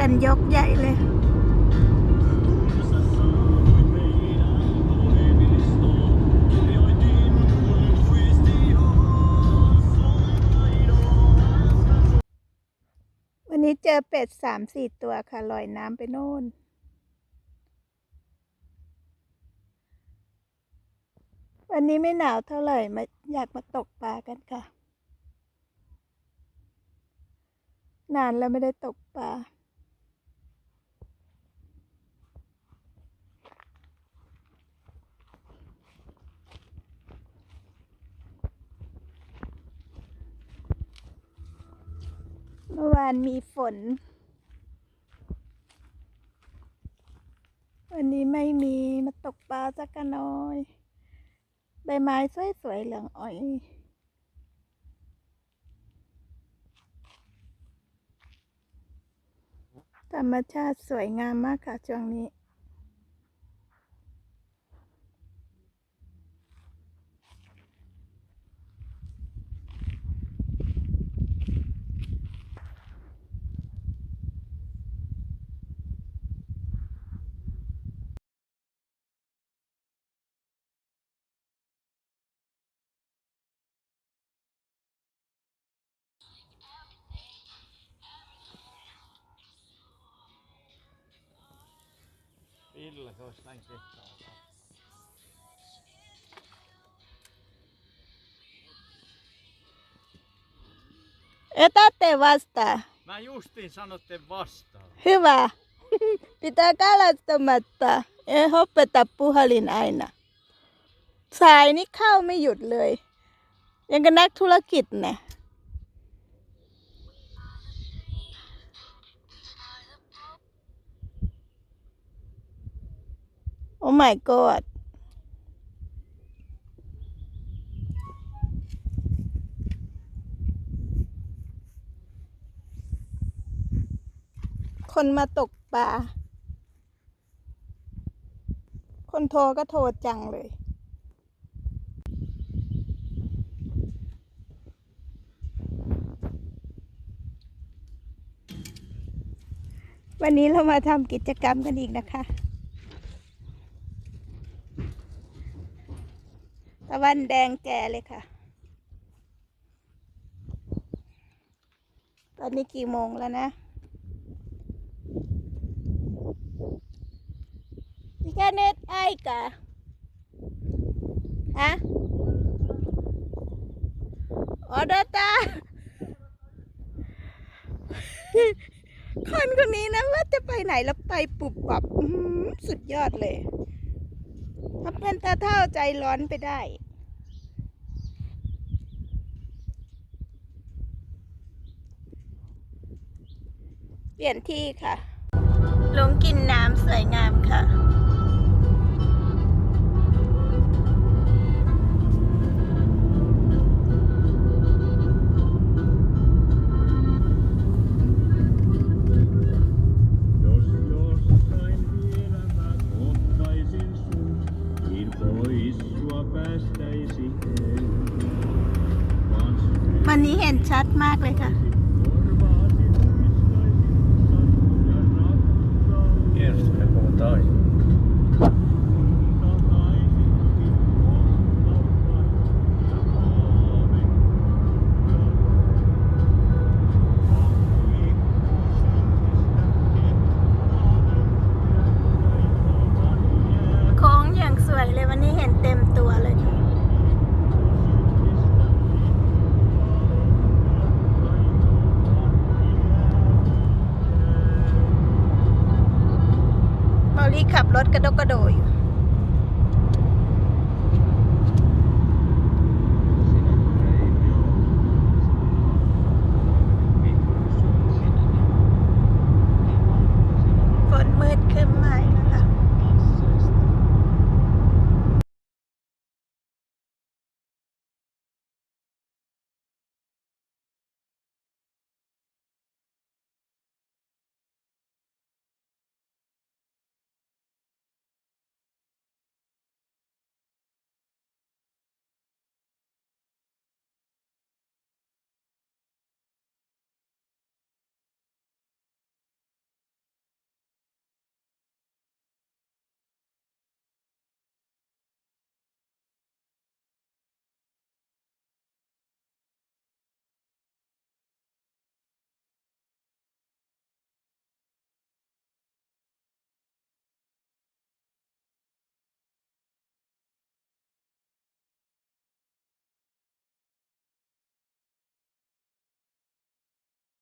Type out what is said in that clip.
กันยกใหญ่เลยวันนี้เจอเป็ดสามสี่ตัวค่ะลอยน้ำไปโน่น วันนี้ไม่หนาวเท่าไหร่มาอยากมาตกปลากันค่ะ นานแล้วไม่ได้ตกปลา เมื่อวานมีฝน วันนี้ไม่มีมาตกปลาสักกันน้อย ใบไม้สวยๆเหลืองอ่อยธรรมชาติสวยงามมากค่ะช่วงนี้ Ville se olisi näin kehtaa. Etätte vasta. Mä justiin sanotte vastaan. Hyvä. Pitää kalastamatta. Ei hoppeta puhalin aina. สายนี่เข้าไม่หยุดเลย ยังกับนักธุรกิจนะ โอ้ my god คนมาตกปลา คนโทรก็โทรจังเลย วันนี้เรามาทำกิจกรรมกันอีกนะคะ ตะ วันแดงแก่เลยค่ะ ตอนนี้กี่โมงแล้วนะ Ikanet ay ka. Ha? O, data. คนคนนี้นะว่าจะไปไหนแล้วไปปุบปับสุดยอดเลยทำเป็นตาเท่าใจร้อนไปได้ ปลี่ยนที่ค่ะ ลงกินน้ำสวยงามค่ะ Jos jossain vielä mä kohtaisin sun, niin pois sua päästäisi en. Vaan วันนี้เห็นชัดมากเลยค่ะ เต็มตัวเลยค่ะเมาลี่ขับรถกระดกกระโดอยู่